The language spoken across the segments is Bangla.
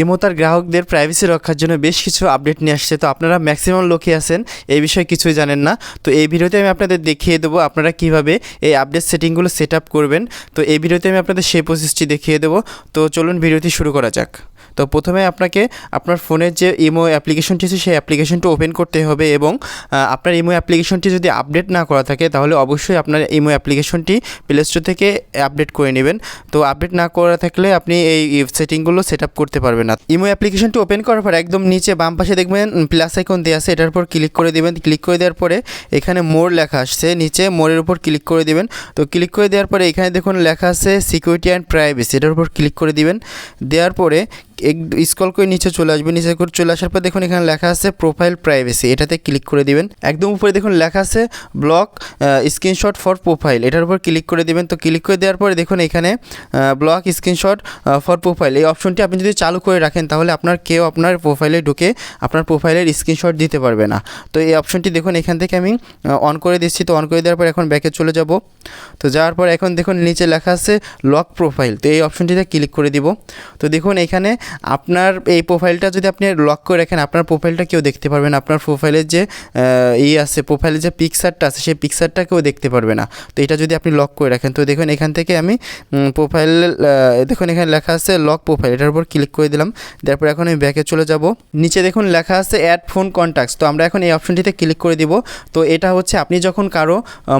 ইমো তার গ্রাহকদের প্রাইভেসি রক্ষার জন্য বেশ কিছু আপডেট নিয়ে আসছে। তো আপনারা ম্যাক্সিমাম লোকে আছেন, এই বিষয়ে কিছুই জানেন না। তো এই ভিডিওতে আমি আপনাদের দেখিয়ে দেবো আপনারা কীভাবে এই আপডেট সেটিংগুলো সেট আপ করবেন। তো এই ভিডিওতে আমি আপনাদের সেই প্রসেসটি দেখিয়ে দেবো। তো চলুন ভিডিওটি শুরু করা যাক। তো প্রথমে আপনাকে আপনার ফোনের যে ইমো অ্যাপ্লিকেশনটি আছে, সেই অ্যাপ্লিকেশনটি ওপেন করতে হবে এবং আপনার ইমো অ্যাপ্লিকেশনটি যদি আপডেট না করা থাকে, তাহলে অবশ্যই আপনার ইমো অ্যাপ্লিকেশনটি প্লে স্টোর থেকে আপডেট করে নেবেন। তো আপডেট না করা থাকলে আপনি এই সেটিংগুলো সেট আপ করতে পারবেন না। ইমো অ্যাপ্লিকেশনটি ওপেন করার পর একদম নিচে বাম পাশে দেখবেন প্লাস আইকন দেওয়া আছে, এটার উপর ক্লিক করে দেবেন। ক্লিক করে দেওয়ার পরে এখানে মোর লেখা আসছে, নিচে মোরের উপর ক্লিক করে দেবেন। তো ক্লিক করে দেওয়ার পরে এখানে দেখুন লেখা আছে সিকিউরিটি অ্যান্ড প্রাইভেসি এটার উপর ক্লিক করে দিবেন। দেওয়ার পরে এক স্কল করে নিচে চলে আসবে। নিচে করে চলে আসার পর দেখুন এখানে লেখা আছে প্রোফাইল প্রাইভেসি এটাতে ক্লিক করে দিবেন। একদম উপরে দেখুন লেখা আছে ব্লক স্ক্রিনশট ফর প্রোফাইল এটার উপর ক্লিক করে দিবেন। তো ক্লিক করে দেওয়ার পরে দেখুন এখানে ব্লক স্ক্রিনশট ফর প্রোফাইল এই অপশনটি আপনি যদি চালু করে রাখেন তাহলে আপনার কেউ আপনার প্রোফাইলে ঢুকে আপনার প্রোফাইলের স্ক্রিনশট দিতে পারবে না। তো এই অপশনটি দেখুন এখান থেকে আমি অন করে দিচ্ছি। তো অন করে দেওয়ার পর এখন ব্যাকে চলে যাব। তো যাওয়ার পর এখন দেখুন নিচে লেখা আছে লক প্রোফাইল তো এই অপশনটিতে ক্লিক করে দিব। তো দেখুন এখানে আপনার এই প্রোফাইলটা যদি আপনি লক করে রাখেন, আপনার প্রোফাইলটা কেউ দেখতে পারবে না। আপনার প্রোফাইলের যে ই আছে প্রোফাইলের যে পিকচারটা আছে, সেই পিকচারটা কেউ দেখতে পারবে না। তো এটা যদি আপনি লক করে রাখেন, তো দেখুন এখান থেকে আমি প্রোফাইল দেখুন এখানে লেখা আছে লক প্রোফাইল এটার উপর ক্লিক করে দিলাম। তারপর এখন আমি ব্যাকে চলে যাব। নিচে দেখুন লেখা আছে অ্যাড ফোন কন্ট্যাক্টস তো আমরা এখন এই অপশনটিতে ক্লিক করে দিব। তো এটা হচ্ছে আপনি যখন কারও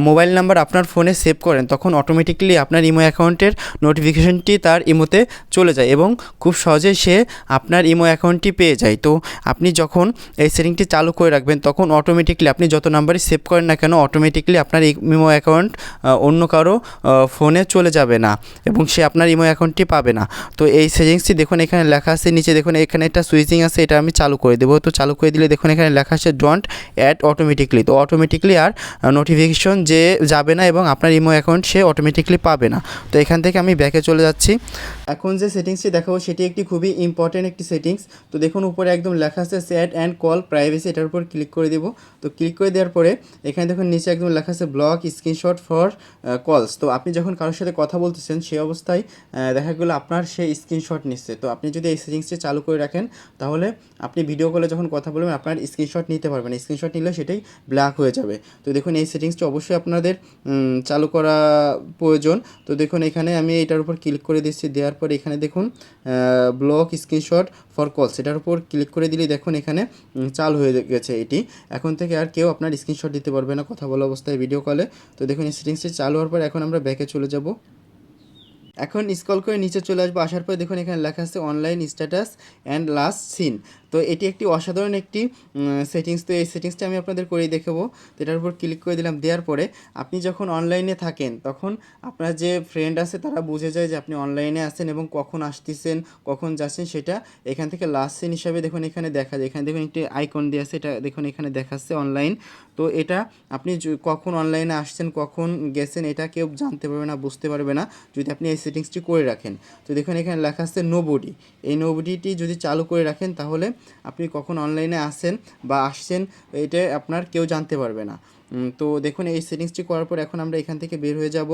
মোবাইল নাম্বার আপনার ফোনে সেভ করেন, তখন অটোমেটিকলি আপনার ইমো অ্যাকাউন্টের নোটিফিকেশনটি তার ইমোতে চলে যায় এবং খুব সহজেই সে আপনার ইমো অ্যাকাউন্টটি পেয়ে যায়। তো আপনি যখন এই সেটিংটি চালু করে রাখবেন, তখন অটোমেটিকলি আপনি যত নাম্বারই সেভ করেন না কেন অটোমেটিকলি আপনার ইমো অ্যাকাউন্ট অন্য কারও ফোনে চলে যাবে না এবং সে আপনার ইমো অ্যাকাউন্টটি পাবে না। তো এই সেটিংসটি দেখুন, এখানে লেখা আছে, নিচে দেখুন, এখানে একটা সুইচিং আছে, এটা আমি চালু করে দেবো। তো চালু করে দিলে দেখুন, এখানে লেখা আছে ডোন্ট অ্যাড অটোমেটিকলি তো অটোমেটিকলি আর নোটিফিকেশন যে যাবে না এবং আপনার ইমো অ্যাকাউন্ট সে অটোমেটিকলি পাবে না। তো এখান থেকে আমি ব্যাকে চলে যাচ্ছি। এখন যে সেটিংসটি দেখাবো, সেটি একটি খুবই ইম্পর্টেন্ট একটি সেটিংস তো দেখুন, উপরে একদম লেখা আছে সেট অ্যান্ড কল প্রাইভেসি এটার উপর ক্লিক করে দেবো। তো ক্লিক করে দেওয়ার পরে, এখানে দেখুন, নিচে একদম লেখা আছে ব্লক স্ক্রিনশট ফর কলস তো আপনি যখন কারোর সাথে কথা বলতেছেন সেই অবস্থায় দেখা গেলো আপনার সে স্ক্রিনশট নিচ্ছে। তো আপনি যদি এই সেটিংসটি চালু করে রাখেন, তাহলে আপনি ভিডিও কলে যখন কথা বলবেন, আপনার স্ক্রিনশট নিতে পারবেন। স্ক্রিনশট নিলে সেটাই ব্ল্যাক হয়ে যাবে। তো দেখুন, এই সেটিংসটি অবশ্যই আপনাদের চালু করা প্রয়োজন। তো দেখুন, এখানে আমি এটার উপর ক্লিক করে দিচ্ছি। দেওয়ার পর এখানে দেখুন ব্লক স্ক্রিনশট ফর কল সেটার উপর ক্লিক করে দিলে দেখুন এখানে চাল হয়ে গেছে এটি। এখন থেকে আর কেউ আপনার স্ক্রিনশট দিতে পারবে না কথা বলা অবস্থায় ভিডিও কলে তো দেখুন এই সেটিংসটি চালু হওয়ার পর এখন আমরা ব্যাকে চলে যাব। এখন স্কল করে নিচে চলে আসব। আসার পর দেখুন এখানে লেখা আছে online status and last seen তো এটি একটি অসাধারণ একটি সেটিংস তো এই সেটিংসটা আমি আপনাদের করেই দেখাবো। তো এটার উপর ক্লিক করে দিলাম, দেওয়ার পরে আপনি যখন অনলাইনে থাকেন, তখন আপনার যে ফ্রেন্ড আছে তারা বুঝে যায় যে আপনি অনলাইনে আছেন এবং কখন আসতেছেন, কখন যাচ্ছেন, সেটা এখান থেকে লাস্ট সিন হিসাবে দেখুন এখানে দেখা যায়। এখানে দেখুন একটি আইকন দিয়ে আছে, এটা দেখুন এখানে দেখাচ্ছে অনলাইন তো এটা আপনি কখন অনলাইনে আসছেন, কখন গেছেন, এটা কেউ জানতে পারবে না, বুঝতে পারবে না, যদি আপনি এই সেটিংসটি করে রাখেন। তো দেখুন এখানে লেখা আছে নোবডি এই নোবডিটি যদি চালু করে রাখেন, তাহলে আপনি কখন অনলাইনে আসেন বা আসছেন, এটা আপনার কেউ জানতে পারবে না। তো দেখুন, এই সেটিংসটি করার পর এখন আমরা এখান থেকে বের হয়ে যাব।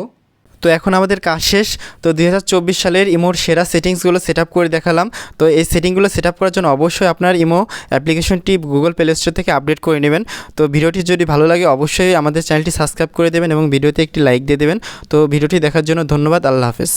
তো এখন আমাদের কাজ শেষ। তো দুই হাজার চব্বিশ সালের ইমোর সেরা সেটিংসগুলো সেট আপ করে দেখালাম। তো এই সেটিংগুলো সেট আপ করার জন্য অবশ্যই আপনার ইমো অ্যাপ্লিকেশনটি গুগল প্লে স্টোর থেকে আপডেট করে নেবেন। তো ভিডিওটি যদি ভালো লাগে, অবশ্যই আমাদের চ্যানেলটি সাবস্ক্রাইব করে দেবেন এবং ভিডিওতে একটি লাইক দিয়ে দেবেন। তো ভিডিওটি দেখার জন্য ধন্যবাদ। আল্লাহ হাফেজ।